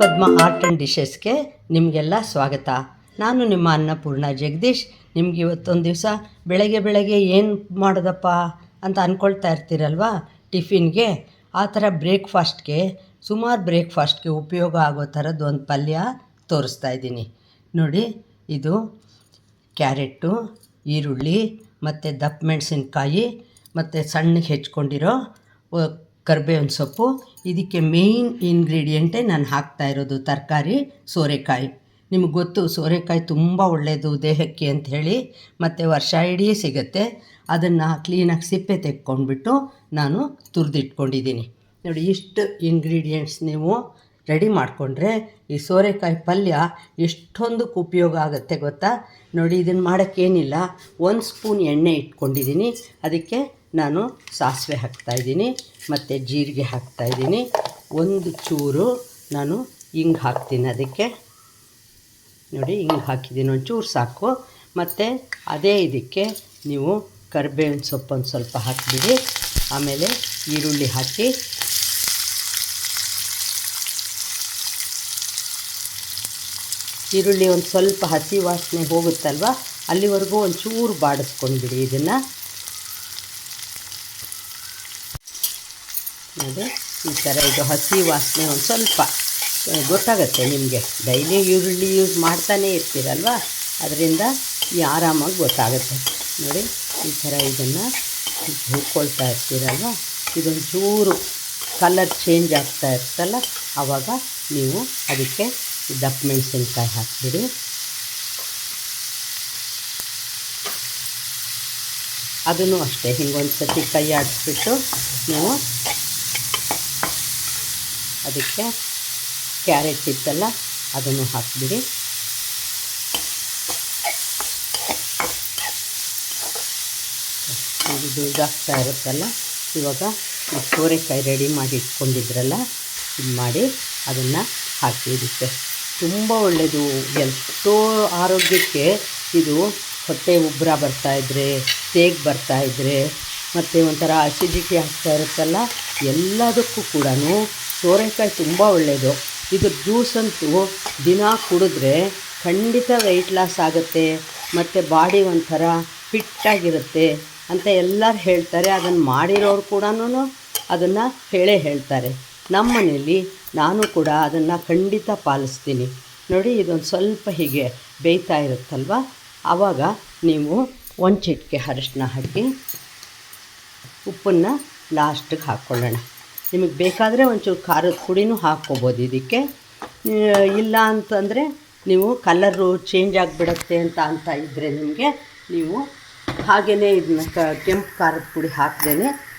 Padma art and ಡಿಶಸ್ಗೆ ನಿಮಗೆಲ್ಲ ಸ್ವಾಗತ. ನಾನು ನಿಮ್ಮ ಅನ್ನಪೂರ್ಣ ಜಗದೀಶ್. ನಿಮ್ಗೆ ಇವತ್ತೊಂದು ದಿವಸ ಬೆಳಗ್ಗೆ ಬೆಳಗ್ಗೆ ಏನು ಮಾಡೋದಪ್ಪ ಅಂತ ಅಂದ್ಕೊಳ್ತಾ ಇರ್ತೀರಲ್ವಾ? ಟಿಫಿನ್ಗೆ ಆ ಥರ ಬ್ರೇಕ್ಫಾಸ್ಟ್ಗೆ ಸುಮಾರು ಬ್ರೇಕ್ಫಾಸ್ಟ್ಗೆ ಉಪಯೋಗ ಆಗೋ ಥರದ್ದು ಒಂದು ಪಲ್ಯ ತೋರಿಸ್ತಾ ಇದ್ದೀನಿ. ನೋಡಿ, ಇದು ಕ್ಯಾರೆಟ್ಟು, ಈರುಳ್ಳಿ, ಮತ್ತು ದಪ್ಪ ಮೆಣಸಿನ್ಕಾಯಿ, ಮತ್ತು ಸಣ್ಣಗೆ ಹೆಚ್ಕೊಂಡಿರೋ ಕರ್ಬೇವಿನ ಸೊಪ್ಪು. ಇದಕ್ಕೆ ಮೇಯ್ನ್ ಇಂಗ್ರೀಡಿಯೆಂಟೇ ನಾನು ಹಾಕ್ತಾ ಇರೋದು ತರಕಾರಿ, ಸೋರೆಕಾಯಿ. ನಿಮಗೆ ಗೊತ್ತು, ಸೋರೆಕಾಯಿ ತುಂಬ ಒಳ್ಳೆಯದು ದೇಹಕ್ಕೆ ಅಂತ ಹೇಳಿ. ಮತ್ತು ವರ್ಷ ಇಡೀ ಸಿಗುತ್ತೆ. ಅದನ್ನು ಕ್ಲೀನಾಗಿ ಸಿಪ್ಪೆ ತೆಕ್ಕೊಂಡ್ಬಿಟ್ಟು ನಾನು ತುರಿದಿಟ್ಕೊಂಡಿದ್ದೀನಿ. ನೋಡಿ, ಇಷ್ಟು ಇಂಗ್ರೀಡಿಯೆಂಟ್ಸ್ ನೀವು ರೆಡಿ ಮಾಡಿಕೊಂಡ್ರೆ ಈ ಸೋರೆಕಾಯಿ ಪಲ್ಯ ಎಷ್ಟೊಂದಕ್ಕೆ ಉಪಯೋಗ ಆಗುತ್ತೆ ಗೊತ್ತಾ? ನೋಡಿ ಇದನ್ನು ಮಾಡೋಕ್ಕೇನಿಲ್ಲ ಒಂದು ಸ್ಪೂನ್ ಎಣ್ಣೆ ಇಟ್ಕೊಂಡಿದ್ದೀನಿ. ಅದಕ್ಕೆ ನಾನು ಸಾಸಿವೆ ಹಾಕ್ತಾಯಿದ್ದೀನಿ ಮತ್ತು ಜೀರಿಗೆ ಹಾಕ್ತಾಯಿದ್ದೀನಿ ಒಂದು ಚೂರು ನಾನು ಹಿಂಗೆ ಹಾಕ್ತೀನಿ ಅದಕ್ಕೆ. ನೋಡಿ ಹಿಂಗೆ ಹಾಕಿದ್ದೀನಿ, ಒಂಚೂರು ಸಾಕು. ಮತ್ತು ಅದೇ ಇದಕ್ಕೆ ನೀವು ಕರಿಬೇವಿನ ಸೊಪ್ಪೊಂದು ಸ್ವಲ್ಪ ಹಾಕಿಬಿಡಿ. ಆಮೇಲೆ ಈರುಳ್ಳಿ ಹಾಕಿ. ಈರುಳ್ಳಿ ಒಂದು ಸ್ವಲ್ಪ ಹಸಿ ವಾಸನೆ ಹೋಗುತ್ತಲ್ವ, ಅಲ್ಲಿವರೆಗೂ ಒಂಚೂರು ಬಾಡಿಸ್ಕೊಂಡ್ಬಿಡಿ ಇದನ್ನು. ನೋಡಿ ಈ ಥರ ಇದು ಹಸಿ ವಾಸನೆ ಒಂದು ಸ್ವಲ್ಪ ಗೊತ್ತಾಗುತ್ತೆ ನಿಮಗೆ. ಡೈಲಿ ಈರುಳ್ಳಿ ಯೂಸ್ ಮಾಡ್ತಾನೇ ಇರ್ತೀರಲ್ವ? ಅದರಿಂದ ಈ ಆರಾಮಾಗಿ ಗೊತ್ತಾಗುತ್ತೆ. ನೋಡಿ, ಈ ಥರ ಇದನ್ನು ಹುಡ್ಕೊಳ್ತಾ ಇರ್ತೀರಲ್ವ? ಇದೊಂದು ಚೂರು ಕಲರ್ ಚೇಂಜ್ ಆಗ್ತಾ ಇರ್ತಲ್ಲ ಆವಾಗ ನೀವು ಅದಕ್ಕೆ ದಪ್ಪ ಮೆಣಸಿನ್ಕಾಯಿ ಹಾಕಿಬಿಡಿ. ಅದನ್ನು ಅಷ್ಟೇ ಹಿಂಗೊಂದು ಸತಿ ಕೈ ಆಡಿಸ್ಬಿಟ್ಟು ನೀವು ಅದಕ್ಕೆ ಕ್ಯಾರೆಟ್ ಇತ್ತಲ್ಲ ಅದನ್ನು ಹಾಕಿಬಿಡಿ. ಇದು ಇದಾಗ್ತಾ ಇರುತ್ತಲ್ಲ, ಇವಾಗ ಸೋರೆಕಾಯಿ ರೆಡಿ ಮಾಡಿ ಇಟ್ಕೊಂಡಿದ್ರಲ್ಲ, ಇದು ಮಾಡಿ ಅದನ್ನು ಹಾಕಿ ಇದಕ್ಕೆ ತುಂಬ ಒಳ್ಳೆಯದು ಎಷ್ಟೋ ಆರೋಗ್ಯಕ್ಕೆ ಇದು ಹೊಟ್ಟೆ ಉಬ್ಬರ ಬರ್ತಾಯಿದ್ರೆ ತೇಗ್ ಬರ್ತಾಯಿದ್ರೆ ಮತ್ತು ಒಂಥರ ಅಸಿಡಿಟಿ ಆಗ್ತಾ ಇರುತ್ತಲ್ಲ, ಎಲ್ಲದಕ್ಕೂ ಕೂಡ ಸೋರೆಕಾಯಿ ತುಂಬ ಒಳ್ಳೆಯದು ಇದು ಜ್ಯೂಸ್ ಅಂತೂ ದಿನ ಕುಡಿದ್ರೆ ಖಂಡಿತ ವೆಯ್ಟ್ ಲಾಸ್ ಆಗುತ್ತೆ, ಮತ್ತು ಬಾಡಿ ಒಂಥರ ಫಿಟ್ಟಾಗಿರುತ್ತೆ ಅಂತ ಎಲ್ಲರೂ ಹೇಳ್ತಾರೆ. ಅದನ್ನು ಮಾಡಿರೋರು ಕೂಡ ಅದನ್ನು ಹೇಳೇ ಹೇಳ್ತಾರೆ. ನಮ್ಮ ಮನೆಯಲ್ಲಿ ನಾನು ಕೂಡ ಅದನ್ನು ಖಂಡಿತ ಪಾಲಿಸ್ತೀನಿ. ನೋಡಿ, ಇದೊಂದು ಸ್ವಲ್ಪ ಹೀಗೆ ಬೇಯ್ತಾ ಇರುತ್ತಲ್ವ? ಆವಾಗ ನೀವು ಒಂದು ಚಿಟಿಕೆ ಅರಿಶಿನ ಹಾಕಿ ಉಪ್ಪನ್ನು ಲಾಸ್ಟಿಗೆ ಹಾಕ್ಕೊಳ್ಳೋಣ ನಿಮಗೆ ಬೇಕಾದರೆ ಒಂಚೂರು ಖಾರದ ಪುಡಿನೂ ಹಾಕ್ಕೋಬೋದು ಇದಕ್ಕೆ. ಇಲ್ಲ ಅಂತಂದರೆ ನೀವು ಕಲರು ಚೇಂಜ್ ಆಗಿಬಿಡತ್ತೆ ಅಂತ ಅಂತ ಇದ್ದರೆ ನಿಮಗೆ ನೀವು ಹಾಗೆಯೇ ಇದನ್ನ ಕ, ಕೆಂಪು ಖಾರದ ಪುಡಿ ಹಾಕ್ದೇ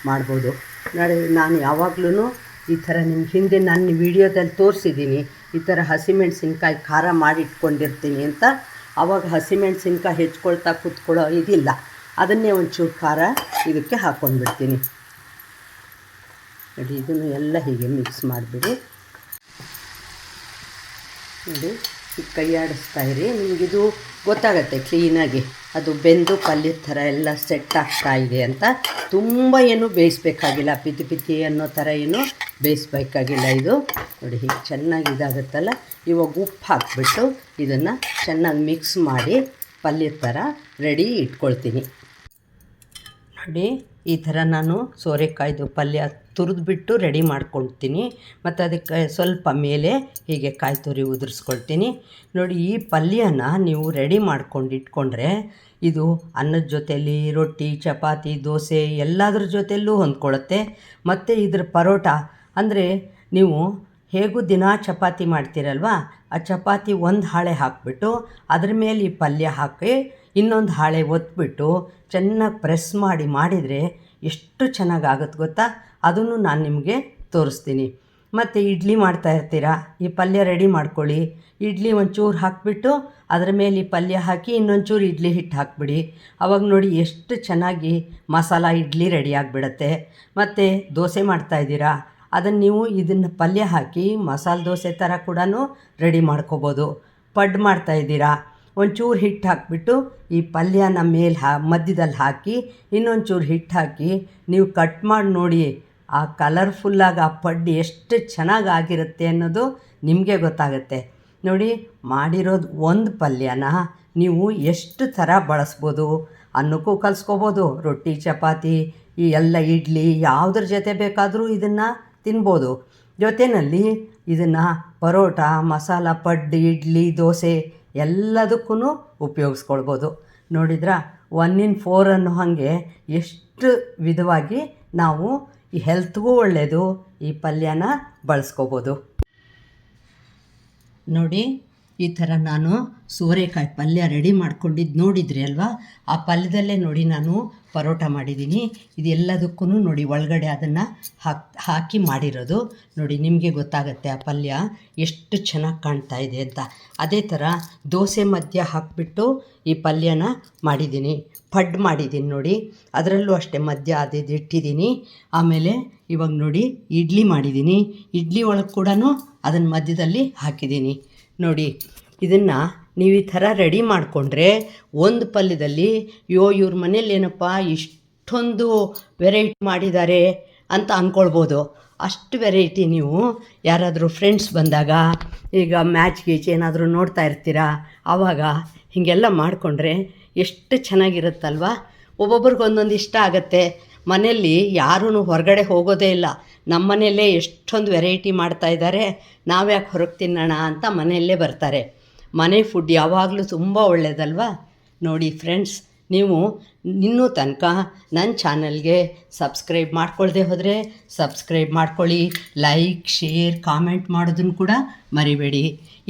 ಮಾಡ್ಬೋದು. ನೋಡಿ, ನಾನು ಯಾವಾಗಲೂ ಈ ಥರ ನಿಮ್ಮ ಹಿಂದೆ ನಾನು ವಿಡಿಯೋದಲ್ಲಿ ತೋರಿಸಿದ್ದೀನಿ. ಈ ಥರ ಹಸಿಮೆಣಸಿನ್ಕಾಯಿ ಖಾರ ಮಾಡಿಟ್ಕೊಂಡಿರ್ತೀನಿ ಅಂತ. ಆವಾಗ ಹಸಿಮೆಣಸಿನ್ಕಾಯಿ ಹೆಚ್ಕೊಳ್ತಾ ಕೂತ್ಕೊಳ್ಳೋ ಇದಿಲ್ಲ. ಅದನ್ನೇ ಒಂಚೂರು ಖಾರ ಇದಕ್ಕೆ ಹಾಕ್ಕೊಂಡ್ಬಿಡ್ತೀನಿ. ನೋಡಿ, ಇದನ್ನು ಎಲ್ಲ ಹೀಗೆ ಮಿಕ್ಸ್ ಮಾಡಿಬಿಡಿ. ನೋಡಿ ಕೈಯಾಡಿಸ್ತಾ ಇರಿ. ನಿಮಗಿದು ಗೊತ್ತಾಗತ್ತೆ ಕ್ಲೀನಾಗಿ ಅದು ಬೆಂದು ಪಲ್ಯದ ಥರ ಎಲ್ಲ ಸೆಟ್ ಆಗ್ತಾ ಇದೆ ಅಂತ. ತುಂಬ ಏನು ಬೇಯಿಸ್ಬೇಕಾಗಿಲ್ಲ ಪಿತಿ ಪಿತಿ ಅನ್ನೋ ಥರ ಏನು ಬೇಯಿಸ್ಬೇಕಾಗಿಲ್ಲ ಇದು. ನೋಡಿ, ಹೀಗೆ ಚೆನ್ನಾಗಿ ಇದಾಗುತ್ತಲ್ಲ. ಇವಾಗ ಉಪ್ಪು ಹಾಕ್ಬಿಟ್ಟು ಇದನ್ನು ಚೆನ್ನಾಗಿ ಮಿಕ್ಸ್ ಮಾಡಿ ಪಲ್ಯದ ಥರ ರೆಡಿ ಇಟ್ಕೊಳ್ತೀನಿ. ನೋಡಿ, ಈ ಥರ ನಾನು ಸೋರೆಕಾಯ್ದು ಪಲ್ಯ ತುರಿದ್ಬಿಟ್ಟು ರೆಡಿ ಮಾಡ್ಕೊಳ್ತೀನಿ. ಮತ್ತು ಅದಕ್ಕೆ ಸ್ವಲ್ಪ ಮೇಲೆ ಹೀಗೆ ಕಾಯಿ ತುರಿ ಉದುರಿಸ್ಕೊಳ್ತೀನಿ. ನೋಡಿ, ಈ ಪಲ್ಯನ ನೀವು ರೆಡಿ ಮಾಡ್ಕೊಂಡು ಇಟ್ಕೊಂಡ್ರೆ ಇದು ಅನ್ನದ ಜೊತೆಯಲ್ಲಿ ರೊಟ್ಟಿ, ಚಪಾತಿ, ದೋಸೆ ಎಲ್ಲದರ ಜೊತೆಯಲ್ಲೂ ಹೊಂದ್ಕೊಳ್ಳುತ್ತೆ ಮತ್ತು ಇದ್ರ ಪರೋಟ, ಅಂದರೆ ನೀವು ಹೇಗೂ ದಿನ ಚಪಾತಿ ಮಾಡ್ತೀರಲ್ವ, ಆ ಚಪಾತಿ ಒಂದು ಹಾಳೆ ಹಾಕಿಬಿಟ್ಟು ಅದ್ರ ಮೇಲೆ ಈ ಪಲ್ಯ ಹಾಕಿ ಇನ್ನೊಂದು ಹಾಳೆ ಒತ್ಬಿಟ್ಟು ಚೆನ್ನಾಗಿ ಪ್ರೆಸ್ ಮಾಡಿ ಮಾಡಿದರೆ ಎಷ್ಟು ಚೆನ್ನಾಗಾಗುತ್ತೆ ಗೊತ್ತಾ? ಅದನ್ನು ನಾನು ನಿಮಗೆ ತೋರಿಸ್ತೀನಿ. ಮತ್ತು ಇಡ್ಲಿ ಮಾಡ್ತಾ ಇರ್ತೀರಾ? ಈ ಪಲ್ಯ ರೆಡಿ ಮಾಡ್ಕೊಳ್ಳಿ. ಇಡ್ಲಿ ಒಂಚೂರು ಹಾಕಿಬಿಟ್ಟು ಅದರ ಮೇಲೆ ಈ ಪಲ್ಯ ಹಾಕಿ ಇನ್ನೊಂಚೂರು ಇಡ್ಲಿ ಹಿಟ್ಟು ಹಾಕ್ಬಿಡಿ. ಅವಾಗ ನೋಡಿ ಎಷ್ಟು ಚೆನ್ನಾಗಿ ಮಸಾಲ ಇಡ್ಲಿ ರೆಡಿ ಆಗಿಬಿಡತ್ತೆ. ಮತ್ತು ದೋಸೆ ಮಾಡ್ತಾ ಮಾಡ್ತಾಯಿದ್ದೀರಾ ಅದನ್ನು ನೀವು ಇದನ್ನು ಪಲ್ಯ ಹಾಕಿ ಮಸಾಲೆ ದೋಸೆ ಥರ ಕೂಡ ರೆಡಿ ಮಾಡ್ಕೋಬೋದು. ಪಡ್ ಮಾಡ್ತಾಯಿದ್ದೀರಾ ಒಂಚೂರು ಹಿಟ್ಟು ಹಾಕ್ಬಿಟ್ಟು ಈ ಪಲ್ಯನ ಮೇಲೆ ಹಾ ಮಧ್ಯದಲ್ಲಿ ಹಾಕಿ ಇನ್ನೊಂಚೂರು ಹಿಟ್ಟು ಹಾಕಿ ನೀವು ಕಟ್ ಮಾಡಿ ನೋಡಿ ಆ ಕಲರ್ಫುಲ್ಲಾಗಿ ಆ ಪಡ್ಡು ಎಷ್ಟು ಚೆನ್ನಾಗಿ ಆಗಿರುತ್ತೆ ಅನ್ನೋದು ನಿಮಗೆ ಗೊತ್ತಾಗುತ್ತೆ. ನೋಡಿ, ಮಾಡಿರೋದು ಒಂದು ಪಲ್ಯನ ನೀವು ಎಷ್ಟು ಥರ ಬಳಸ್ಬೋದು ಅನ್ನಕ್ಕೂ ಕಲಿಸ್ಕೋಬೋದು. ರೊಟ್ಟಿ, ಚಪಾತಿ, ಈ ಎಲ್ಲ ಇಡ್ಲಿ, ಯಾವುದ್ರ ಜೊತೆ ಬೇಕಾದರೂ ಇದನ್ನು ತಿನ್ಬೋದು. ಜೊತೆಯಲ್ಲಿ ಇದನ್ನು ಪರೋಟ, ಮಸಾಲ, ಪಡ್ಡು, ಇಡ್ಲಿ, ದೋಸೆ ಎಲ್ಲದಕ್ಕೂ ಉಪಯೋಗಿಸ್ಕೊಳ್ಬೋದು. ನೋಡಿದ್ರಾ? ಒನ್ ಇನ್ ಫೋರ್ ಅನ್ನೋ ಹಾಗೆ ಎಷ್ಟು ವಿಧವಾಗಿ ನಾವು ಈ ಹೆಲ್ತ್ಗೂ ಒಳ್ಳೆಯದು ಈ ಪಲ್ಯನ ಬಳಸ್ಕೋಬೋದು. ನೋಡಿ ಈ ಥರ ನಾನು ಸೋರೆಕಾಯಿ ಪಲ್ಯ ರೆಡಿ ಮಾಡ್ಕೊಂಡಿದ್ದು ನೋಡಿದ್ರಿ ಅಲ್ವಾ? ಆ ಪಲ್ಯದಲ್ಲೇ ನೋಡಿ ನಾನು ಪರೋಟ ಮಾಡಿದ್ದೀನಿ. ಇದೆಲ್ಲದಕ್ಕೂ ನೋಡಿ ಒಳಗಡೆ ಅದನ್ನು ಹಾಕಿ ಹಾಕಿ ಮಾಡಿರೋದು. ನೋಡಿ ನಿಮಗೆ ಗೊತ್ತಾಗುತ್ತೆ ಆ ಪಲ್ಯ ಎಷ್ಟು ಚೆನ್ನಾಗಿ ಕಾಣ್ತಾ ಇದೆ ಅಂತ. ಅದೇ ಥರ ದೋಸೆ ಮಧ್ಯ ಹಾಕಿಬಿಟ್ಟು ಈ ಪಲ್ಯನ ಮಾಡಿದ್ದೀನಿ. ಪಡ್ ಮಾಡಿದ್ದೀನಿ ನೋಡಿ. ಅದರಲ್ಲೂ ಅಷ್ಟೇ ಮಧ್ಯ ಅದಿದು ಇಟ್ಟಿದ್ದೀನಿ. ಆಮೇಲೆ ಇವಾಗ ನೋಡಿ ಇಡ್ಲಿ ಮಾಡಿದ್ದೀನಿ. ಇಡ್ಲಿ ಒಳಗೆ ಕೂಡ ಅದನ್ನು ಮಧ್ಯದಲ್ಲಿ ಹಾಕಿದ್ದೀನಿ. ನೋಡಿ, ಇದನ್ನು ನೀವು ಈ ಥರ ರೆಡಿ ಮಾಡಿಕೊಂಡ್ರೆ ಒಂದು ಪಲ್ಯದಲ್ಲಿ ಯೋ ಇವ್ರ ಮನೇಲಿ ಏನಪ್ಪ, ಇಷ್ಟೊಂದು ವೆರೈಟಿ ಮಾಡಿದ್ದಾರೆ ಅಂತ ಅಂದ್ಕೊಳ್ಬೋದು ಅಷ್ಟು ವೆರೈಟಿ ನೀವು ಯಾರಾದರೂ ಫ್ರೆಂಡ್ಸ್ ಬಂದಾಗ, ಈಗ ಮ್ಯಾಚ್ ಗೀಚ್ ಏನಾದರೂ ನೋಡ್ತಾ ಇರ್ತೀರಾ, ಆವಾಗ ಹೀಗೆಲ್ಲ ಮಾಡಿಕೊಂಡ್ರೆ ಎಷ್ಟು ಚೆನ್ನಾಗಿರುತ್ತಲ್ವ? ಒಬ್ಬೊಬ್ರಿಗೆ ಒಂದೊಂದು ಇಷ್ಟ ಆಗುತ್ತೆ. ಮನೆಯಲ್ಲಿ ಯಾರೂ ಹೊರಗಡೆ ಹೋಗೋದೇ ಇಲ್ಲ. ನಮ್ಮ ಮನೆಯಲ್ಲೇ ಎಷ್ಟೊಂದು ವೆರೈಟಿ ಮಾಡ್ತಾ ಇದ್ದಾರೆ. ನಾವ್ಯಾಕೆ ಹೊರಗೆ ತಿನ್ನೋಣ ಅಂತ ಮನೆಯಲ್ಲೇ ಬರ್ತಾರೆ. ಮನೆ ಫುಡ್ ಯಾವಾಗಲೂ ತುಂಬ ಒಳ್ಳೆಯದಲ್ವಾ ನೋಡಿ ಫ್ರೆಂಡ್ಸ್ ನೀವು ಇನ್ನೂ ತನಕ ನನ್ನ ಚಾನಲ್ಗೆ ಸಬ್ಸ್ಕ್ರೈಬ್ ಮಾಡ್ಕೊಳ್ಳದೆ ಹೋದರೆ ಸಬ್ಸ್ಕ್ರೈಬ್ ಮಾಡ್ಕೊಳ್ಳಿ ಲೈಕ್ ಶೇರ್ ಕಾಮೆಂಟ್ ಮಾಡೋದನ್ನು ಕೂಡ ಮರಿಬೇಡಿ.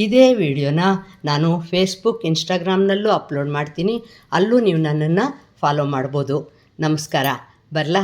ಇದೇ ವಿಡಿಯೋನ ನಾನು ಫೇಸ್ಬುಕ್ ಇನ್ಸ್ಟಾಗ್ರಾಮ್ನಲ್ಲೂ ಅಪ್ಲೋಡ್ ಮಾಡ್ತೀನಿ. ಅಲ್ಲೂ ನೀವು ನನ್ನನ್ನು ಫಾಲೋ ಮಾಡ್ಬೋದು. ನಮಸ್ಕಾರ. ಬರಲಾ